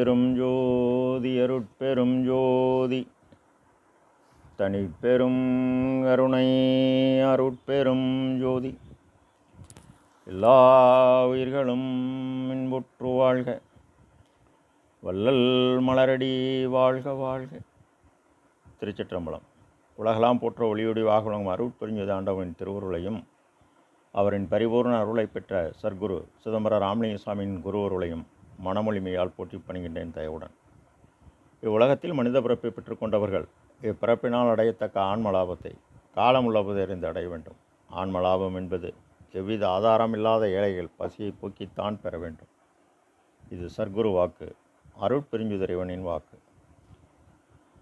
பெரும் ஜோதி அருட்பெரும் ஜோதி. தனிப்பெரும் கருணை அருட்பெரும் ஜோதி. எல்லா உயிர்களும் மின்புற்று வாழ்க. வள்ளல் மலரடி வாழ்க வாழ்க. திருச்சிற்றம்பலம். உலகலாம் போற்ற ஒளியொடி வாகனம் அருட்பெருஞ்சது ஆண்டவனின் திருவுருளையும் அவரின் பரிபூர்ண அருளை பெற்ற சர்க்குரு சிதம்பர ராமலிங்க சுவாமியின் குருவருளையும் மனமொழிமையால் போற்றி பணிகின்றேன் தயவுடன். இவ்வுலகத்தில் மனித பிறப்பை பெற்றுக்கொண்டவர்கள் இப்பிறப்பினால் அடையத்தக்க ஆன்மலாபத்தை காலமுள்ளபதிலிருந்து அடைய வேண்டும். ஆன்மலாபம் என்பது எவ்வித ஆதாரம் இல்லாத ஏழைகள் பசியை போக்கித்தான் பெற வேண்டும். இது சர்க்குரு வாக்கு அருட்பெருஞ்சுதிரைவனின் வாக்கு.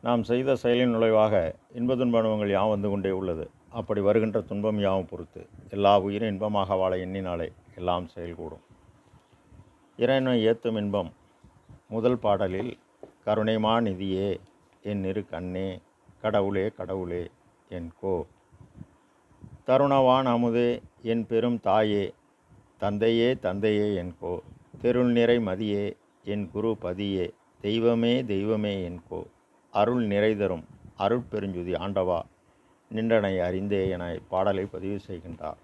நாம் செய்த செயலின் நுழைவாக இன்ப துன்ப அனுபவங்கள் வந்து கொண்டே உள்ளது. அப்படி வருகின்ற துன்பம் யாவும் பொறுத்து எல்லா உயிரும் இன்பமாக வாழ எண்ணினாலே எல்லாம் செயல்கூடும். இறைவனை ஏத்தும் இன்பம். முதல் பாடலில் கருணைமா நிதியே என் இரு கண்ணே கடவுளே கடவுளே என் கோ. தருணவான் அமுதே என் பெரும் தாயே தந்தையே தந்தையே என் கோ. தெருள் நிறை மதியே என் குரு பதியே தெய்வமே தெய்வமே என் கோ. அருள் நிறைதரும் அருட்பெருஞ்சுதி ஆண்டவா நின்றனை அறிந்தே என பாடலை பதிவு செய்கின்றார்.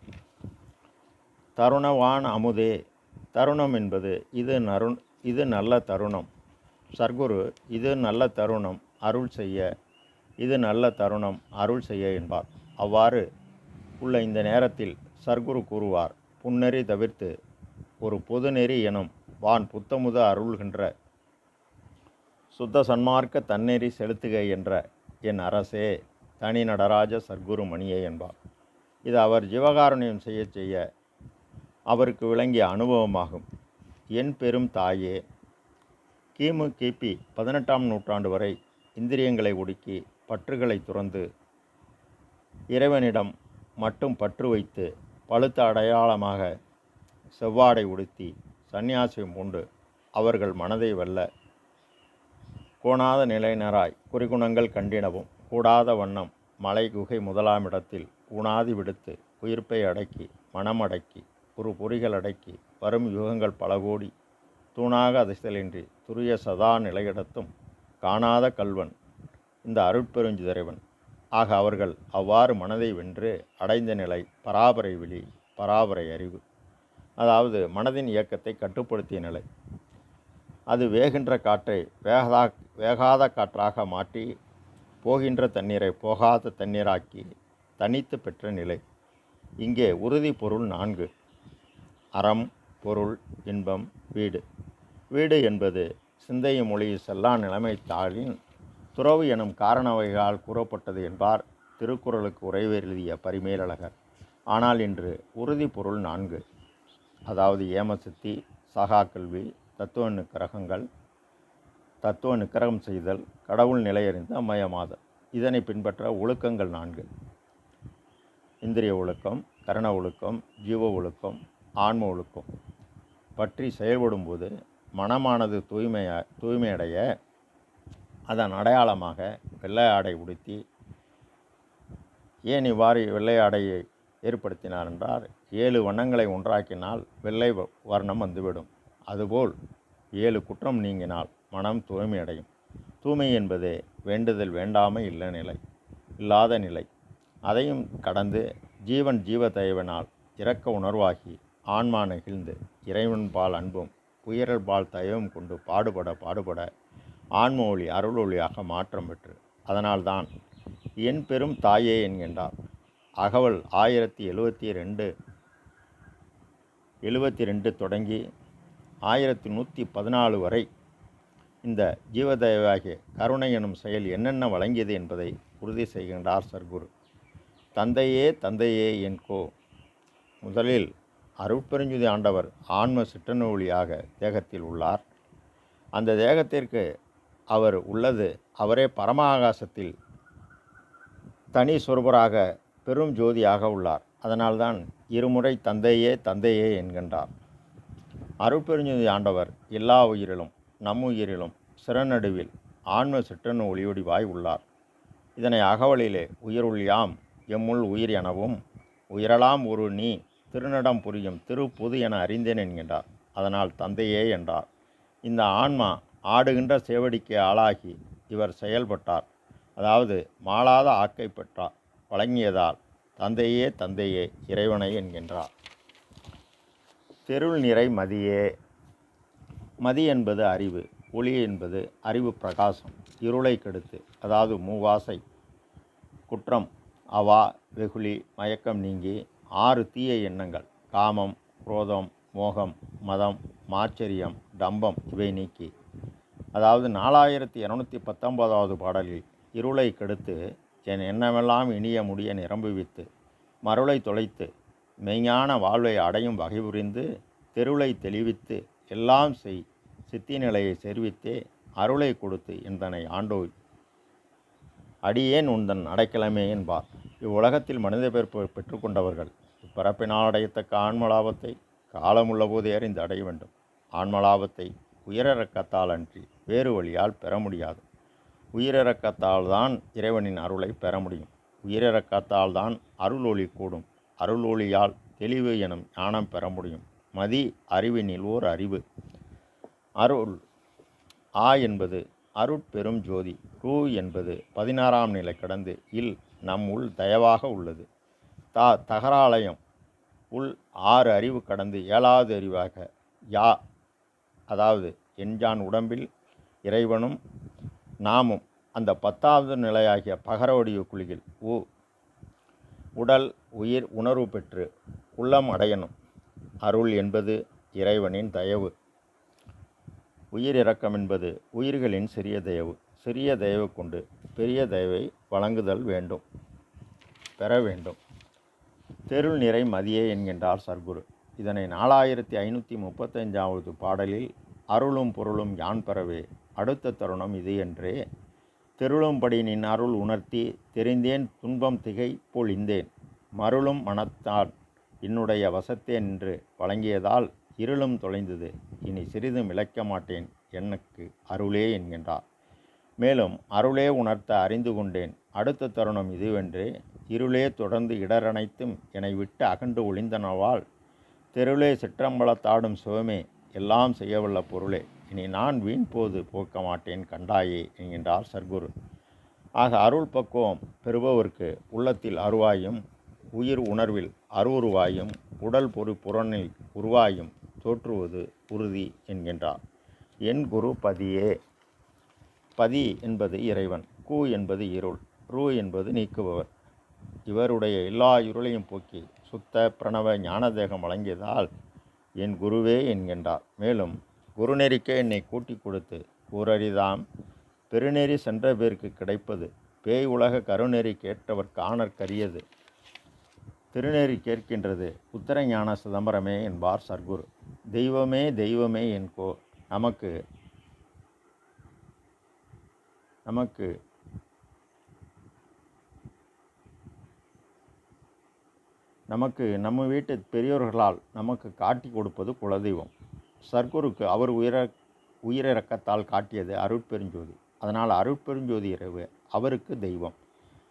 தருணவான் அமுதே தருணம் என்பது இது நருண் இது நல்ல தருணம். சர்க்குரு இது நல்ல தருணம் அருள் செய்ய. இது நல்ல தருணம் அருள் செய்ய என்பார். அவ்வாறு உள்ள இந்த நேரத்தில் சர்க்குரு கூறுவார் புன்னெறி தவிர்த்து ஒரு பொதுநெறி எனும் வான் புத்தமுத அருள்கின்ற சுத்த சன்மார்க்க தன்னெறி செலுத்துக என்ற என் அரசே தனி நடராஜ சர்க்குரு மணியே என்பார். இது அவர் ஜீவகாரணியம் செய்ய செய்ய அவருக்கு விளங்கிய அனுபவமாகும். என் பெரும் தாயே கிமு கிபி பதினெட்டாம் நூற்றாண்டு வரை இந்திரியங்களை ஒடுக்கி பற்றுகளை துறந்து இறைவனிடம் மட்டும் பற்று வைத்து பழுத்த அடையாளமாக செவ்வாடை உடுத்தி சந்நியாசியம் உண்டு. அவர்கள் மனதை வெல்ல கோணாத நிலையினராய் குறிகுணங்கள் கண்டினவும் கூடாத வண்ணம் மலை குகை முதலாமிடத்தில் உணாதி விடுத்து உயிர்ப்பை அடக்கி மனமடக்கி ஒரு பொறிகள் அடக்கி வரும் யுகங்கள் பல கோடி. தூணாக அதிசலின்றி துரிய சதா நிலையிடத்தும் காணாத கல்வன் இந்த அருட்பெருஞ்சுதிரைவன் ஆக அவர்கள் அவ்வாறு மனதை வென்று அடைந்த நிலை பராபரை விழி பராபரை அறிவு. அதாவது மனதின் இயக்கத்தை கட்டுப்படுத்திய நிலை. அது வேகின்ற காற்றை வேகதா வேகாத காற்றாக மாற்றி போகின்ற தண்ணீரை போகாத தண்ணீராக்கி தனித்து பெற்ற நிலை. இங்கே உறுதி பொருள் நான்கு. அறம் பொருள் இன்பம் வீடு. வீடு என்பது சிந்தைய மொழி செல்லா நிலைமை தாளின் துறவு எனும் காரணவைகளால் கூறப்பட்டது என்பார் திருக்குறளுக்கு உரைவு எழுதிய பரிமேலழகர். ஆனால் இன்று உறுதி பொருள் நான்கு. அதாவது ஏமசித்தி சகா கல்வி தத்துவ நிக்கிரகங்கள் தத்துவ நிக்கிரகம் செய்தல் கடவுள் நிலையறிந்து அம்மயமாதல் இதனை பின்பற்ற ஒழுக்கங்கள் நான்கு. இந்திரிய ஒழுக்கம் கரண ஒழுக்கம் ஜீவ ஒழுக்கம் ஆன்ம ஒழுக்கம். பற்றி செயல்படும்போது மனமானது தூய்மையா தூய்மையடைய அதன் அடையாளமாக வெள்ளை ஆடை உடுத்தி ஏன் இவ்வாறு வெள்ளை ஆடையை ஏற்படுத்தினார் என்றால் ஏழு வண்ணங்களை ஒன்றாக்கினால் வெள்ளை வ- வர்ணம் வந்துவிடும். அதுபோல் ஏழு குற்றம் நீங்கினால் மனம் தூய்மையடையும். தூய்மை என்பது வேண்டுதல் வேண்டாமை இல்ல நிலை இல்லாத நிலை. அதையும் கடந்து ஜீவன் ஜீவ தயவனால் இரக்க உணர்வாகி ஆன்மா நெகிழ்ந்து இறைவன் பால் அன்பும் உயரல் பால் தயவும் கொண்டு பாடுபட பாடுபட ஆன்ம ஒளி அருள் ஒளியாக மாற்றம் பெற்று அதனால்தான் என் பெரும் தாயே என்கின்றார். அகவல் ஆயிரத்தி எழுவத்தி ரெண்டு எழுவத்தி ரெண்டு தொடங்கி ஆயிரத்தி நூற்றி பதினாலு வரை இந்த ஜீவதயவாகிய கருணை எனும் செயல் என்னென்ன வழங்கியது என்பதை உறுதி செய்கின்றார் சர்க்குரு. தந்தையே தந்தையே என் கோ முதலில் அருட்பெருஞ்சுதி ஆண்டவர் ஆன்ம சிற்றநூலியாக தேகத்தில் உள்ளார். அந்த தேகத்திற்கு அவர் உள்ளது. அவரே பரம ஆகாசத்தில் தனி சொருபராக பெரும் ஜோதியாக உள்ளார். அதனால்தான் இருமுறை தந்தையே தந்தையே என்கின்றார். அருட்பெருஞ்சுதி ஆண்டவர் எல்லா உயிரிலும் நம் உயிரிலும் சிறநடுவில் ஆன்ம சிற்றனு ஒளியொடிவாய் உள்ளார். இதனை அகவலிலே உயிருள் யாம் எம்முள் உயிர் எனவும் உயிரலாம் ஒரு நீ திருநடம் புரியும் திருப்புது என அறிந்தேன் என்கின்றார். அதனால் தந்தையே என்றார். இந்த ஆன்மா ஆடுகின்ற சேவடிக்கு ஆளாகி இவர் செயல்பட்டார். அதாவது மாளாத ஆக்கை பெற்றார். வழங்கியதால் தந்தையே தந்தையே இறைவனை என்கின்றார். தெருள் நிறை மதியே. மதி என்பது அறிவு ஒளி என்பது அறிவு பிரகாசம் இருளை கெடுத்து அதாவது மூவாசை குற்றம் அவா வெகுளி மயக்கம் நீங்கி ஆறு தீய எண்ணங்கள். காமம் குரோதம் மோகம் மதம் மாச்சரியம் டம்பம் இவை நீக்கி. அதாவது நாலாயிரத்தி இரநூத்தி பத்தொன்பதாவது பாடலில் இருளை கெடுத்து என் எண்ணமெல்லாம் இனிய முடிய நிரம்புவித்து மருளை தொலைத்து மெய்ஞான வாழ்வை அடையும் வகை புரிந்து தெருளை தெளிவித்து எல்லாம் செய் சித்தி நிலையை செறிவித்தே அருளை கொடுத்து எந்தனை ஆண்டோய் அடியேன் உந்தன் அடைக்கலமே என்பார். இவ்வுலகத்தில் மனித பிறப்பு பெற்றுக்கொண்டவர்கள் இப்பிறப்பினால் அடையத்தக்க ஆன்மலாபத்தை காலமுள்ள போது அறிந்து அடைய வேண்டும். ஆன்மலாபத்தை உயிரிறக்கத்தால் அன்றி வேறு வழியால் பெற முடியாது. உயிரிறக்கத்தால் தான் இறைவனின் அருளை பெற முடியும். உயிரிறக்கத்தால் தான் அருள் ஒளி கூடும். அருள் ஒளியால் தெளிவு எனும் ஞானம் பெற முடியும். மதி அறிவினில் ஓர் அறிவு. அருள் ஆ என்பது அருட்பெரும் ஜோதி ரூ என்பது பதினாறாம் நிலை கடந்து இல் நம் உள் தயவாக உள்ளது. தா தகராலயம் உள் ஆறு அறிவு கடந்து ஏழாவது அறிவாக யா அதாவது என்ஜான் உடம்பில் இறைவனும் நாமும் அந்த பத்தாவது நிலையாகிய பகரவடிவ குழியில் ஊ உடல் உயிர் உணர்வு பெற்று உள்ளம் அடையணும். அருள் என்பது இறைவனின் தயவு. உயிர் இரக்கம் என்பது உயிர்களின் சிறிய தயவு சிறிய தயவு கொண்டு பெரிய தயவை வழங்குதல் வேண்டும் பெற வேண்டும். தெருள் நிறை மதியே என்கின்றார் சர்க்குரு. இதனை நாலாயிரத்தி ஐநூற்றி முப்பத்தஞ்சாவது பாடலில் அருளும் பொருளும் யான் பெறவே அடுத்த தருணம் இது என்றே தெருளும்படி நின் அருள் உணர்த்தி தெரிந்தேன் துன்பம் திகை பொழிந்தேன் மருளும் மனத்தான் என்னுடைய வசத்தே நின்று வழங்கியதால் இருளும் தொலைந்தது. இனி சிறிதும் இழைக்க மாட்டேன். எனக்கு அருளே என்கின்றார். மேலும் அருளே உணர்த்த அறிந்து கொண்டேன். அடுத்த தருணம் இதுவென்று இருளே தொடர்ந்து இடரனைத்தும் என்னை விட்டு அகன்று ஒளிந்தனவால் தெருளே சிற்றம்பலத்தாடும் சிவமே எல்லாம் செய்யவல்ல பொருளே. இனி நான் வீண் போது போக்க மாட்டேன் கண்டாயே என்கின்றார் சர்க்குரு. ஆக அருள் பக்குவம் பெறுபவர்க்கு உள்ளத்தில் அருவாயும் உயிர் உணர்வில் அருவுருவாயும் உடல் பொறு புறனில் உருவாயும் தோற்றுவது உறுதி என்கின்றார் என் குரு பதியே. பதி என்பது இறைவன் கு என்பது இருள் ரு என்பது நீக்குபவர். இவருடைய எல்லா இருளையும் போக்கி சுத்த பிரணவ ஞானதேகம் வழங்கியதால் என் குருவே என்கின்றார். மேலும் குருநெறிக்கே என்னை கூட்டி கொடுத்து கூரறிதாம் பெருநெறி சென்ற பேருக்கு கிடைப்பது பேய் உலக கருநெறி கேட்டவர் காணற்கரியது. திருநெறி கேட்கின்றது. உத்தரஞான சிதம்பரமே என்பார் சர்க்குரு. தெய்வமே தெய்வமே என்கோ நமக்கு நமக்கு நமக்கு நம்ம வீட்டு பெரியோர்களால் நமக்கு காட்டி கொடுப்பது குலதெய்வம். சர்க்குருக்கு அவர் உயிர உயிரிறக்கத்தால் காட்டியது அருட்பெருஞ்சோதி. அதனால் அருட்பெருஞ்சோதி இரவு அவருக்கு தெய்வம்.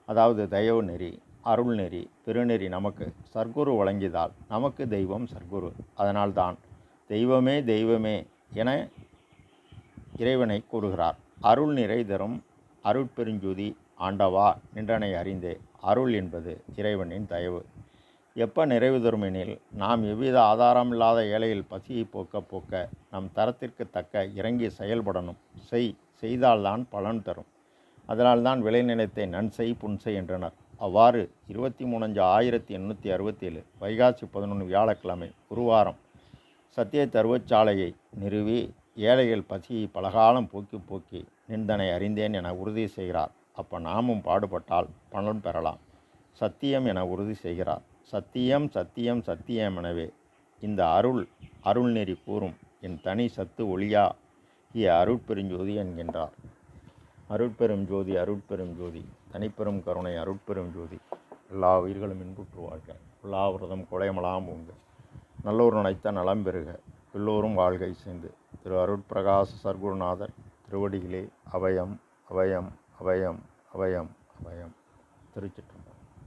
அதாவது தயவு நெறி. அருள் நெறி பெருநெறி நமக்கு சர்க்குரு வழங்கியதால் நமக்கு தெய்வம் சர்க்குரு. அதனால்தான் தெய்வமே தெய்வமே என இறைவனை கூறுகிறார். அருள் நிறை தரும் அருட்பெருஞ்சுதி ஆண்டவா நின்றனை அறிந்தே அருள் என்பது இறைவனின் தயவு. எப்போ நிறைவு தரும் எனில் நாம் எவ்வித ஆதாரமில்லாத ஏழையில் பசியை போக்க போக்க நம் தரத்திற்கு தக்க இறங்கி செயல்படணும். செய் செய்தால்தான் பலன் தரும். அதனால்தான் விளைநிலத்தை நன்செய் புன்செய் என்றனர். அவ்வாறு இருபத்தி மூணஞ்சு ஆயிரத்தி எண்ணூற்றி அறுபத்தேழு வைகாசி பதினொன்று வியாழக்கிழமை ஒரு வாரம் சத்திய தருவச்சாலையை நிறுவி ஏழைகள் பசியை பலகாலம் போக்கி போக்கி நின்றனை அறிந்தேன் என உறுதி செய்கிறார். அப்போ நாமும் பாடுபட்டால் பலன் பெறலாம். சத்தியம் என உறுதி செய்கிறார். சத்தியம் சத்தியம் சத்தியம் எனவே இந்த அருள் அருள் நெறி கூறும் என் தனி சத்து ஒளியா இய அருட்பெருஞ்சோதி என்கின்றார். அருட்பெரும் ஜோதி அருட்பெரும் ஜோதி. தனிப்பெரும் கருணை அருட்பெரும் ஜோதி. எல்லா உயிர்களும் இன்புற்று வாழ்க. எல்லா விரதம் குலையமலாம் உங்க நல்லோர் நினைத்த நலம் பெறுக. எல்லோரும் வாழ்கை சேர்ந்து. திரு அருட்பிரகாச சர்க்குருநாதர் திருவடிகளே அவயம் அவயம் அவயம் அவயம் அவயம். திருச்சிற்றம்பலம்.